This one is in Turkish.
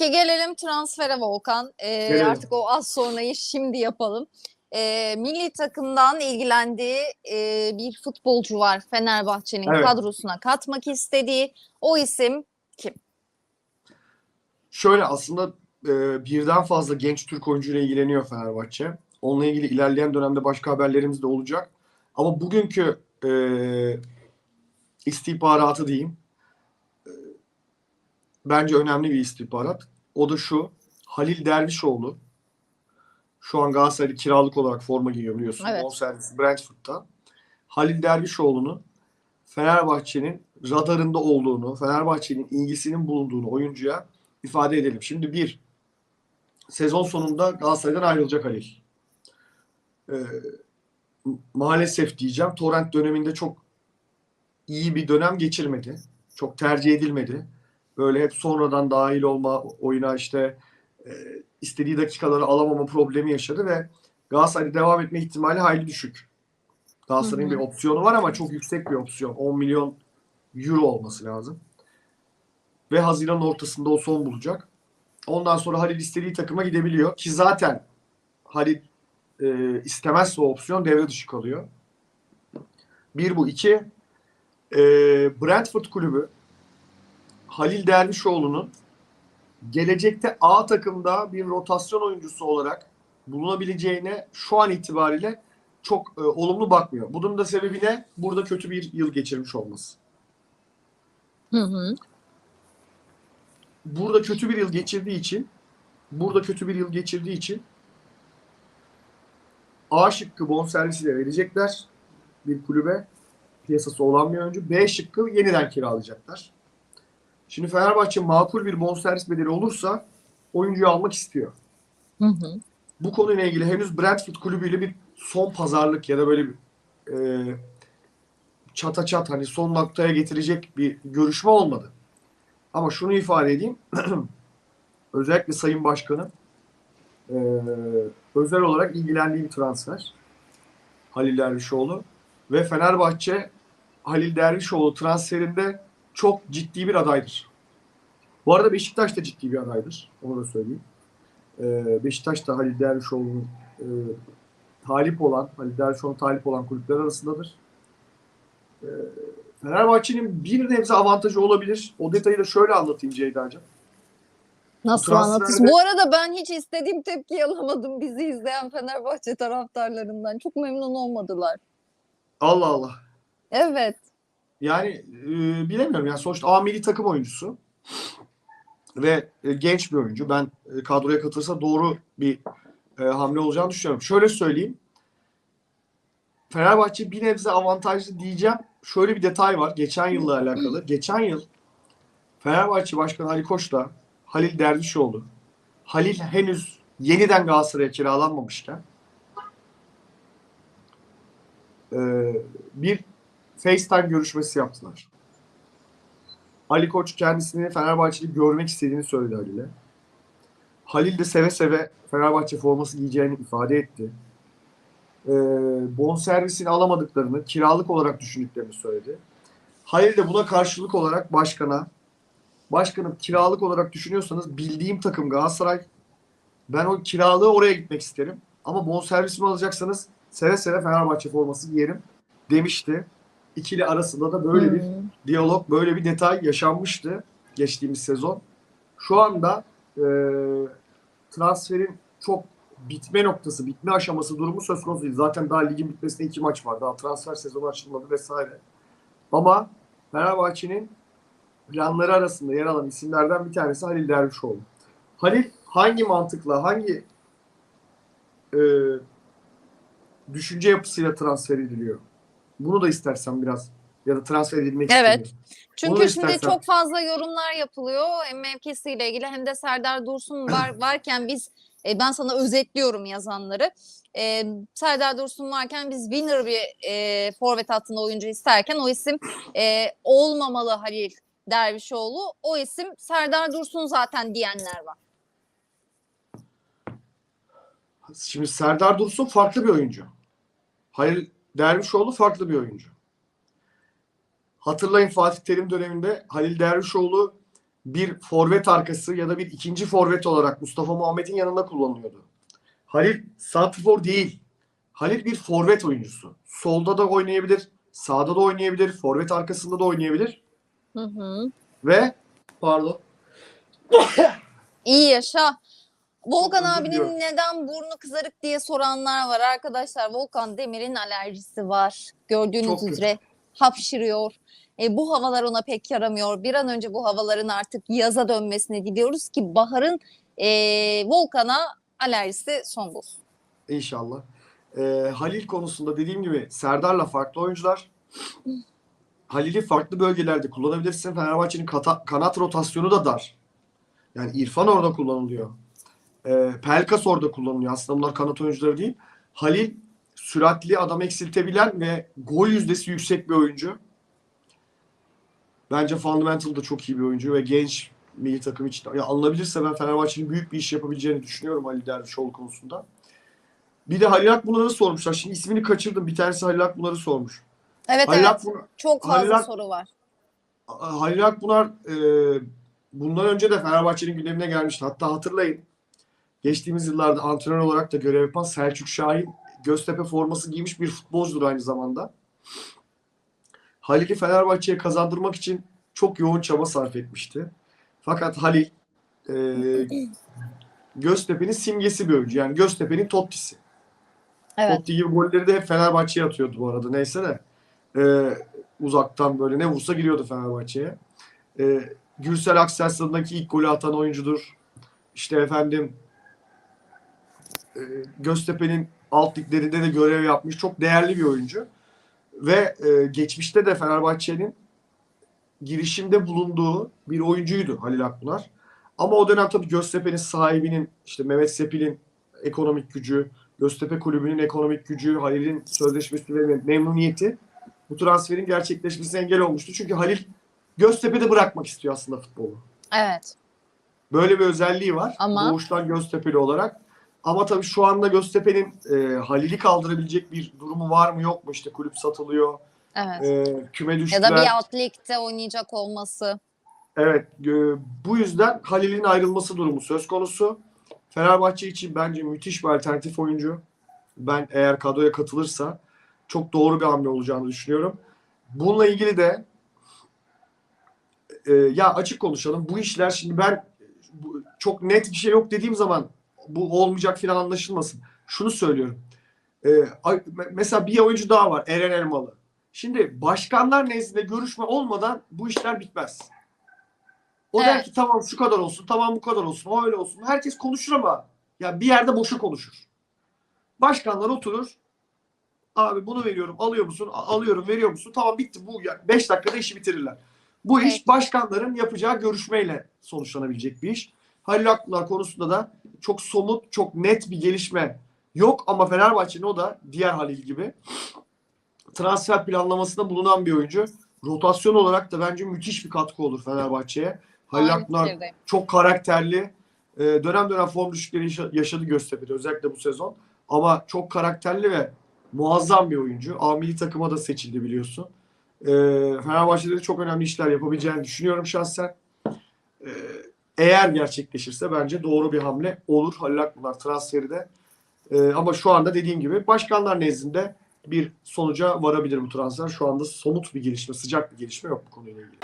Peki gelelim transfere Volkan. Ee, Gelelim. artık o az sonrayı şimdi yapalım. Ee, milli takımdan ilgilendiği e, bir futbolcu var Fenerbahçe'nin Evet. kadrosuna katmak istediği. O isim Şöyle aslında e, birden fazla genç Türk oyuncuyla ilgileniyor Fenerbahçe. Onunla ilgili ilerleyen dönemde başka haberlerimiz de olacak. Ama bugünkü e, istihbaratı diyeyim. Bence önemli bir istihbarat. O da şu. Halil Dervişoğlu şu an Galatasaray'da kiralık olarak forma giyiyor biliyorsun. Evet. Bonservisi Brentford'da. Halil Dervişoğlu'nu Fenerbahçe'nin radarında olduğunu, Fenerbahçe'nin ilgisinin bulunduğunu oyuncuya ifade edelim. Şimdi bir, sezon sonunda Galatasaray'dan ayrılacak Halil. Ee, maalesef diyeceğim, Torrent döneminde çok iyi bir dönem geçirmedi. Çok tercih edilmedi. Böyle hep sonradan dahil olma oyuna işte e, istediği dakikaları alamama problemi yaşadı ve Galatasaray'da devam etme ihtimali hayli düşük. Galatasaray'ın bir opsiyonu var ama çok yüksek bir opsiyon. 10 milyon euro olması lazım. Ve Haziran ortasında o son bulacak. Ondan sonra Halil istediği takıma gidebiliyor. Ki zaten Halil e, istemezse o opsiyon devre dışı kalıyor. Bir bu. iki e, Brentford kulübü Halil Dervişoğlu'nun gelecekte A takımda bir rotasyon oyuncusu olarak bulunabileceğine şu an itibariyle çok e, olumlu bakmıyor. Bunun da sebebi ne? Burada kötü bir yıl geçirmiş olması. Hı hı. burada kötü bir yıl geçirdiği için burada kötü bir yıl geçirdiği için A şıkkı bonservisiyle verecekler bir kulübe piyasası olan bir oyuncu. B şıkkı yeniden kiralayacaklar. Şimdi Fenerbahçe makul bir bonservis bedeli olursa oyuncuyu almak istiyor. Hı hı. Bu konuyla ilgili henüz Brentford kulübüyle bir son pazarlık ya da böyle bir e, çata çat hani son noktaya getirecek bir görüşme olmadı. Ama şunu ifade edeyim. Özellikle Sayın Başkan'ın e, özel olarak ilgilendiği bir transfer. Halil Dervişoğlu. Ve Fenerbahçe Halil Dervişoğlu transferinde çok ciddi bir adaydır. Bu arada Beşiktaş da ciddi bir adaydır. Onu da söyleyeyim. E, Beşiktaş da Halil Dervişoğlu'nun e, talip olan, Halil Dervişoğlu'nun talip olan kulüpler arasındadır. E, Fenerbahçe'nin bir nebze avantajı olabilir. O detayı da şöyle anlatayım Ceyda'cığım. Nasıl anlatırsın? Bu arada ben hiç istediğim tepkiyi alamadım bizi izleyen Fenerbahçe taraftarlarından. Çok memnun olmadılar. Allah Allah. Evet. Yani e, bilemiyorum. Yani sonuçta A milli takım oyuncusu ve e, genç bir oyuncu. Ben e, kadroya katılsa doğru bir e, hamle olacağını düşünüyorum. Şöyle söyleyeyim. Fenerbahçe bir nebze avantajlı diyeceğim. Şöyle bir detay var. Geçen yılla alakalı. Geçen yıl Fenerbahçe Başkanı Ali Koç'la Halil Dervişoğlu Halil henüz yeniden Galatasaray'a kiralanmamışken e, bir FaceTime görüşmesi yaptılar. Ali Koç kendisini Fenerbahçe'de görmek istediğini söyledi Halil'e. Halil de seve seve Fenerbahçe forması giyeceğini ifade etti. Ee, bonservisini alamadıklarını, kiralık olarak düşündüklerini söyledi. Halil de buna karşılık olarak başkana, başkanım kiralık olarak düşünüyorsanız bildiğim takım Galatasaray. Ben o kiralığı oraya gitmek isterim. Ama bonservisimi alacaksanız seve seve Fenerbahçe forması giyerim demişti. İkili arasında da böyle bir Hı. diyalog, böyle bir detay yaşanmıştı geçtiğimiz sezon. Şu anda e, transferin çok bitme noktası, bitme aşaması durumu söz konusu değil. Zaten daha ligin bitmesine iki maç var. Daha transfer sezonu açılmadı vesaire. Ama Fenerbahçe'nin planları arasında yer alan isimlerden bir tanesi Halil Dervişoğlu. Halil hangi mantıkla, hangi e, düşünce yapısıyla transfer ediliyor? Bunu da istersen biraz ya da transfer edilmek Evet. istemiyor. Çünkü şimdi istersen- çok fazla yorumlar yapılıyor. Hem mevkisiyle ilgili hem de Serdar Dursun var, varken biz e, ben sana özetliyorum yazanları. E, Serdar Dursun varken biz winner bir e, forvet hattında oyuncu isterken o isim e, olmamalı Halil Dervişoğlu. O isim Serdar Dursun zaten diyenler var. Şimdi Serdar Dursun farklı bir oyuncu. Halil Dervişoğlu farklı bir oyuncu. Hatırlayın Fatih Terim döneminde Halil Dervişoğlu bir forvet arkası ya da bir ikinci forvet olarak Mustafa Muhammed'in yanında kullanılıyordu. Halil santrfor değil. Halil bir forvet oyuncusu. Solda da oynayabilir, sağda da oynayabilir, forvet arkasında da oynayabilir Hı hı. ve pardon İyi yaşa. Volkan Özür abinin diliyorum. neden burnu kızarık diye soranlar var arkadaşlar. Volkan Demir'in alerjisi var. Gördüğünüz Çok kötü. üzere hapşırıyor. E, bu havalar ona pek yaramıyor. Bir an önce bu havaların artık yaza dönmesini diliyoruz ki baharın e, Volkan'a alerjisi son bulsun. İnşallah. Ee, Halil konusunda dediğim gibi Serdar'la farklı oyuncular. Halil'i farklı bölgelerde kullanabilirsin. Fenerbahçe'nin kanat rotasyonu da dar. Yani İrfan orada kullanılıyor. Ee, Pelkas orada kullanılıyor. Aslında bunlar kanat oyuncuları değil. Halil süratli adam eksiltebilen ve gol yüzdesi yüksek bir oyuncu. Bence fundamental da çok iyi bir oyuncu ve genç milli takım için. Ya alınabilirse ben Fenerbahçe'nin büyük bir iş yapabileceğini düşünüyorum Halil Dervişoğlu konusunda. Bir de Halil Akbunar'ı sormuşlar. Şimdi ismini kaçırdım. Bir tanesi Halil Akbunar'ı sormuş. Evet Halil, evet Akbunar, çok fazla Halil Ak- soru var. Halil Akbunar e, bundan önce de Fenerbahçe'nin gündemine gelmişti. Hatta hatırlayın. Geçtiğimiz yıllarda antrenör olarak da görev yapan Selçuk Şahin Göztepe forması giymiş bir futbolcudur aynı zamanda. Halil'i Fenerbahçe'ye kazandırmak için çok yoğun çaba sarf etmişti. Fakat Halil e, Göztepe'nin simgesi bir oyuncu. Yani Göztepe'nin Totti'si. Evet. Totti gibi golleri de hep Fenerbahçe'ye atıyordu bu arada. Neyse de. Ee, uzaktan böyle ne vursa giriyordu Fenerbahçe'ye. Ee, Gürsel Aksel stadındaki ilk golü atan oyuncudur. İşte efendim e, Göztepe'nin alt liglerinde de görev yapmış. Çok değerli bir oyuncu. Ve e, geçmişte de Fenerbahçe'nin girişimde bulunduğu bir oyuncuydu Halil Akbunar. Ama o dönem tabii Göztepe'nin sahibinin işte Mehmet Sepil'in ekonomik gücü, Göztepe Kulübü'nün ekonomik gücü, Halil'in sözleşmesi ve memnuniyeti bu transferin gerçekleşmesine engel olmuştu. Çünkü Halil Göztepe'de bırakmak istiyor aslında futbolu. Evet. Böyle bir özelliği var. Ama- Doğuştan Göztepe'li olarak. Ama tabii şu anda Göztepe'nin e, Halil'i kaldırabilecek bir durumu var mı yok mu? İşte kulüp satılıyor. Evet. E, küme ya düştüler. da bir alt ligde oynayacak olması. Evet, e, bu yüzden Halil'in ayrılması durumu söz konusu. Fenerbahçe için bence müthiş bir alternatif oyuncu. Ben eğer kadroya katılırsa çok doğru bir hamle olacağını düşünüyorum. Bununla ilgili de e, ya açık konuşalım. Bu işler şimdi ben bu- çok net bir şey yok dediğim zaman bu olmayacak filan anlaşılmasın. Şunu söylüyorum. E, mesela bir oyuncu daha var. Eren Elmalı. Şimdi başkanlar nezdinde görüşme olmadan bu işler bitmez. O der Evet. ki tamam şu kadar olsun, tamam bu kadar olsun, o öyle olsun. Herkes konuşur ama ya bir yerde boşa konuşur. Başkanlar oturur. Abi bunu veriyorum, alıyor musun? A- Alıyorum, veriyor musun? Tamam bitti. Bu 5 dakikada işi bitirirler. Bu iş Evet. başkanların yapacağı görüşmeyle sonuçlanabilecek bir iş. Halil Akbular konusunda da çok somut, çok net bir gelişme yok ama Fenerbahçe'nin o da diğer Halil gibi transfer planlamasında bulunan bir oyuncu. Rotasyon olarak da bence müthiş bir katkı olur Fenerbahçe'ye. Halil fikirdeyim. çok karakterli. Ee, dönem dönem form düşükleri yaşa- yaşadı Göztepe'de özellikle bu sezon. Ama çok karakterli ve muazzam bir oyuncu. A milli takıma da seçildi biliyorsun. Ee, Fenerbahçe'de de çok önemli işler yapabileceğini düşünüyorum şahsen. Ee, eğer gerçekleşirse bence doğru bir hamle olur Halil Akbunar transferi de. Ee, ama şu anda dediğim gibi başkanlar nezdinde bir sonuca varabilir bu transfer. Şu anda somut bir gelişme, sıcak bir gelişme yok bu konuyla ilgili.